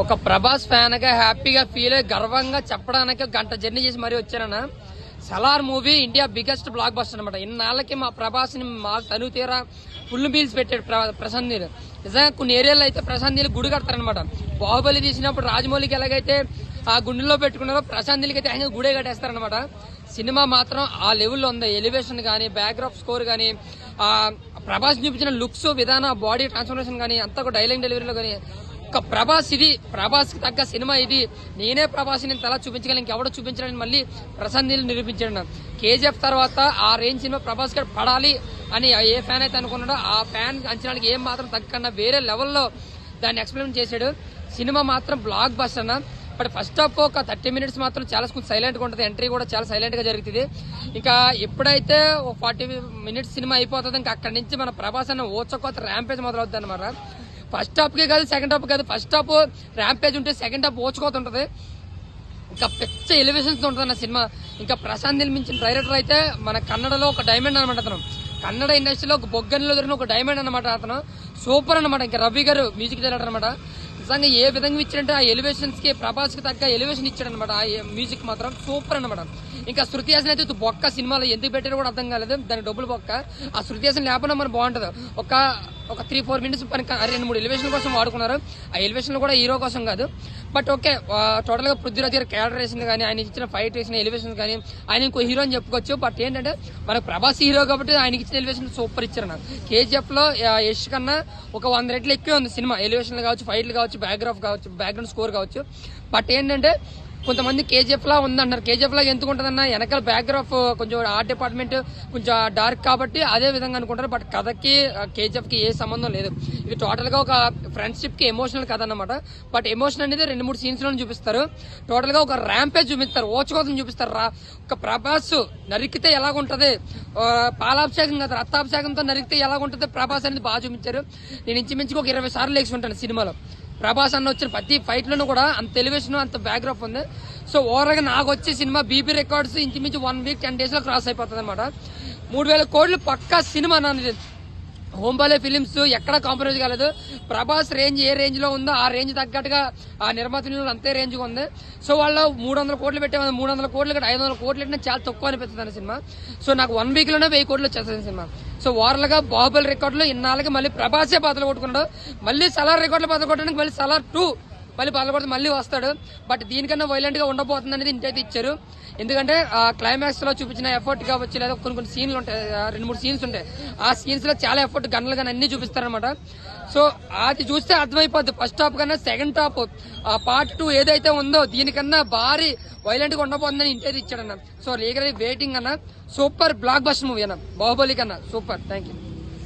ఒక ప్రభాస్ ఫ్యాన్గా హ్యాపీగా ఫీల్ అయ్యి గర్వంగా చెప్పడానికి గంట జర్నీ చేసి మరీ వచ్చానన్నా. Salaar movie India biggest blockbuster అనమాట ఇన్నాళ్ళకి మా ప్రభాస్ని మా తను తీరా ఫుల్ మీల్స్ పెట్టాడు ప్రశాంత్ నీల్. నిజంగా కొన్ని ఏరియాలో అయితే ప్రశాంత్ నీళ్ళు గుడి కడతారనమాట బాహుబలి తీసినప్పుడు రాజమౌళికి ఎలాగైతే ఆ గుండెల్లో పెట్టుకున్నారో ప్రశాంత్ నీళ్ళకి అయితే ఆయన గుడే కట్టేస్తారనమాట సినిమా మాత్రం ఆ లెవెల్లో ఉంది. ఎలివేషన్ కానీ బ్యాక్గ్రాఫ్ స్కోర్ కానీ ఆ ప్రభాస్ చూపించిన లుక్స్ విధానం బాడీ ట్రాన్స్ఫర్మేషన్ కానీ అంతా ఒక డైలాగ్ డెలివరీలో కానీ ఒక ప్రభాస్ ఇది ప్రభాస్కి తగ్గ సినిమా ఇది. నేనే ప్రభాస్ నేను తల చూపించగలను ఇంకెవడో చూపించడానికి మళ్ళీ ప్రశాంత్ నిరూపించాడు. కేజీఎఫ్ తర్వాత ఆ రేంజ్ సినిమా ప్రభాస్ గారు పడాలి అని ఏ ఫ్యాన్ అయితే అనుకున్నాడో ఆ ఫ్యాన్ అంచనాలకి ఏం మాత్రం తగ్గకుండా వేరే లెవెల్లో దాన్ని ఎక్స్ప్లెయిన్ చేశాడు. సినిమా మాత్రం బ్లాక్ బస్టర్ అన్న. బట్ ఫస్ట్ ఆఫ్ ఒక థర్టీ మినిట్స్ మాత్రం చాలా కొంచెం సైలెంట్గా ఉంటుంది. ఎంట్రీ కూడా చాలా సైలెంట్గా జరుగుతుంది. ఇంకా ఎప్పుడైతే ఒక ఫార్టీ మినిట్స్ సినిమా అయిపోతుంది ఇంకా అక్కడి నుంచి మన ప్రభాస్ అన్న ఓచకోత ర్యాంపేజ్ మొదలవుతుంది అనమాట ఫస్ట్ హాఫ్ కాదు సెకండ్ హాఫ్ కాదు. ఫస్ట్ హాఫ్ ర్యాంపేజ్ ఉంటే సెకండ్ హాఫ్ ఓచుకోత ఉంటుంది ఇంకా పెద్ద ఎలివేషన్స్ ఉంటుంది అన్న సినిమా. ఇంకా ప్రశాంత్ నిర్మించిన డైరెక్టర్ అయితే మన కన్నడలో ఒక డైమండ్ అనమాట అతను. కన్నడ ఇండస్ట్రీలో ఒక బొగ్గనిలో దొరికిన ఒక డైమండ్ అనమాట అతను. సూపర్ అనమాట ఇంకా రవి గారు మ్యూజిక్ డైరెక్టర్ అనమాట నిజంగా ఏ విధంగా ఇచ్చాడంటే ఆ ఎలివేషన్స్కి ప్రభాస్కి తగ్గ ఎలివేషన్ ఇచ్చాడు అనమాట ఆ మ్యూజిక్ మాత్రం. సూపర్ అనమాట ఇంకా శృతి హాసన్ అయితే బొక్క సినిమాలో ఎందుకు పెట్టారో కూడా అర్థం కాలేదు. దాని డబ్బులు బొక్క. ఆ శృతి హాసన్ లేకపోయినా మనం బాగుంటుంది. ఒక ఒక త్రీ ఫోర్ మినిట్స్ పని రెండు మూడు ఎలివేషన్ కోసం వాడుకున్నారు. ఆ ఎలివేషన్లు కూడా హీరో కోసం కాదు. బట్ ఓకే టోటల్గా పృథ్వీరాజ్ గారి క్యారెక్టర్ వేసింది కానీ ఆయన ఇచ్చిన ఫైట్ వేసిన ఎలివేషన్ కానీ ఆయన ఇంకో హీరో అని చెప్పుకోవచ్చు. బట్ ఏంటంటే మనకు ప్రభాస్ హీరో కాబట్టి ఆయనకి ఇచ్చిన ఎలివేషన్ సూపర్ ఇచ్చారు నాకు కేజీఎఫ్లో యష్ కన్నా ఒక వంద రెట్లు ఎక్కువే ఉంది సినిమా. ఎలివేషన్ కావచ్చు ఫైట్లు కావచ్చు బ్యాక్గ్రాఫ్ కావచ్చు బ్యాక్గ్రౌండ్ స్కోర్ కావచ్చు. బట్ ఏంటంటే కొంతమంది కేజీఎఫ్ లా ఉందన్నారు కేజీఎఫ్ లా ఎందుకు ఉంటుందన్న? వెనకాల బ్యాక్గ్రాఫ్ uh, కొంచెం ఆర్ట్ డిపార్ట్మెంట్ కొంచెం డార్క్ కాబట్టి అదే విధంగా అనుకుంటారు. బట్ కథకి uh, కేజీఎఫ్కి ఏ సంబంధం లేదు. ఇది టోటల్గా ఒక ఫ్రెండ్షిప్కి ఎమోషనల్ కథ అనమాట బట్ ఎమోషన్ అనేది రెండు మూడు సీన్స్లో చూపిస్తారు. టోటల్గా ఒక ర్యాంపేజ్ చూపిస్తారు. ఓచుకోసం చూపిస్తారు రా. ఒక ప్రభాస్ నరికితే ఎలాగుంటది? పాలాభిషేకం కదా రక్తాభిషేకంతో నరికితే ఎలాగుంటది? ప్రభాస్ అనేది బాగా చూపించారు. నేను ఇంచుమించుకు ఒక ఇరవై సార్లు లేచి ఉంటాను సినిమాలో. ప్రభాస్ అన్న వచ్చిన ప్రతి ఫైట్లోనూ కూడా అంత ఎలివేషన్ అంత బ్యాక్గ్రాఫ్ ఉంది. సో ఓవరాల్గా నాకు వచ్చే సినిమా బీబీ రికార్డ్స్ ఇంచుమించు వన్ వీక్ టెన్ డేస్లో క్రాస్ అయిపోతుంది అనమాట మూడు వేల కోట్లు పక్కా సినిమా నాది హోంబాలే ఫిలిమ్స్ ఎక్కడ కాంప్రమైజ్ కాలేదు. ప్రభాస్ రేంజ్ ఏ రేంజ్లో ఉందో ఆ రేంజ్ తగ్గట్టుగా ఆ నిర్మాతలు అంతే రేంజ్ ఉంది. సో వాళ్ళు మూడు వందల కోట్లు పెట్టే మూడు వందల కోట్లు కంటే ఐదు వందల కోట్లు పెట్టినా చాలా తక్కువ అనిపిస్తుంది సినిమా. సో నాకు వన్ వీక్లోనే వెయ్యి కోట్లు వచ్చేస్తుంది సినిమా. సో ఓవరాల్గా బాహుబలి రికార్డులు ఇన్నాళ్ళకి మళ్ళీ ప్రభాసే బదులు కొట్టుకున్నాడు. మళ్ళీ సలార్ రికార్డులు బదులు కొట్టడానికి మళ్ళీ సలార్ టూ మళ్ళీ బదులు మళ్ళీ వస్తాడు. బట్ దీనికన్నా వైలెంట్గా ఉండబోతుంది అనేది ఇంటైతే ఇచ్చారు. ఎందుకంటే ఆ క్లైమాక్స్లో చూపించిన ఎఫర్ట్ కావచ్చు లేదా కొన్ని కొన్ని సీన్లు ఉంటాయి రెండు మూడు సీన్స్ ఉంటాయి. ఆ సీన్స్లో చాలా ఎఫర్ట్ గన్లు కానీ అన్ని చూపిస్తారనమాట సో అది చూస్తే అర్థమైపోద్ది. ఫస్ట్ హాఫ్ కన్నా సెకండ్ హాఫ్ ఆ పార్ట్ టూ ఏదైతే ఉందో దీనికన్నా భారీ వైలెంట్గా ఉండబోతుందని ఇంటైతే ఇచ్చాడన్న. సో లీగల్ వెయిటింగ్ అన్న. సూపర్ బ్లాక్ బస్టర్ మూవీ అన్న. బాహుబలి కన్నా. Super thank you